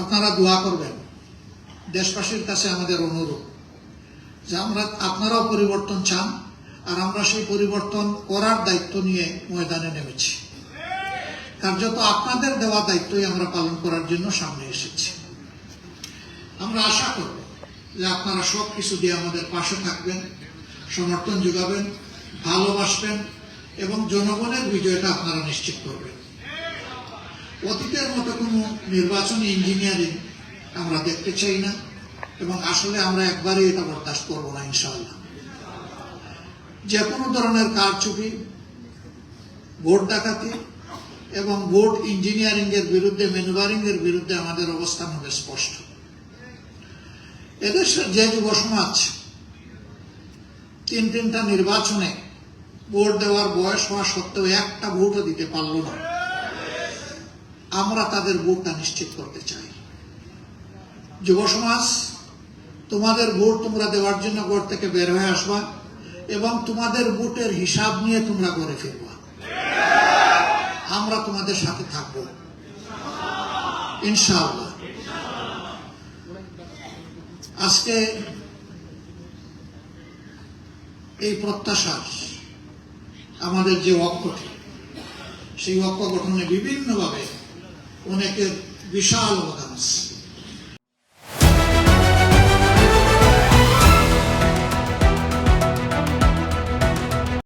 আপনারা দোয়া করবেন। দেশবাসীর কাছে আমাদের অনুরোধ যে আমরা, আপনারাও পরিবর্তন চান আর আমরা সেই পরিবর্তন করার দায়িত্ব নিয়ে ময়দানে নেমেছি। কার্যত আপনাদের দেওয়া দায়িত্বই আমরা পালন করার জন্য সামনে এসেছি। আমরা আশা করব যে আপনারা সব কিছু দিয়ে আমাদের পাশে থাকবেন, সমর্থন যোগাবেন, ভালোবাসবেন এবং জনগণের বিজয়টা আপনারা নিশ্চিত করবেন। অতীতের মতো কোনো নির্বাচনী ইঞ্জিনিয়ারিং আমরা দেখতে চাই না এবং আসলে আমরা একবারই এটা বরদাস্ত করব না, ইনশাআল্লাহ। যে কোনো ধরনের কারচুপি, ভোট ডাকাতি এবং ভোট ইঞ্জিনিয়ারিং এর বিরুদ্ধে ম্যানুভারিং এর বিরুদ্ধে আমাদের অবস্থান হবে স্পষ্ট। এদেশের যে যুব সমাজ তিন তিনটা নির্বাচনে ভোট দেওয়ার বয়স হওয়া সত্ত্বেও একটা ভোটও দিতে পারল না। আমরা তাদের ভোটটা নিশ্চিত করতে চাই। যুব সমাজ, তোমাদের ভোট তোমরা দেওয়ার জন্য ঘর থেকে বের হয়ে আসবা এবং তোমাদের ভোটের হিসাব নিয়ে তোমরা ঘরে ফিরবা আমরা তোমাদের সাথে থাকব। ইনশাআল্লাহ। আজকে এই প্রত্যাশার আমাদের যে অক্ষটি সেই অক্ষ গঠনে বিভিন্নভাবে অনেকের বিশাল অবদান আছে।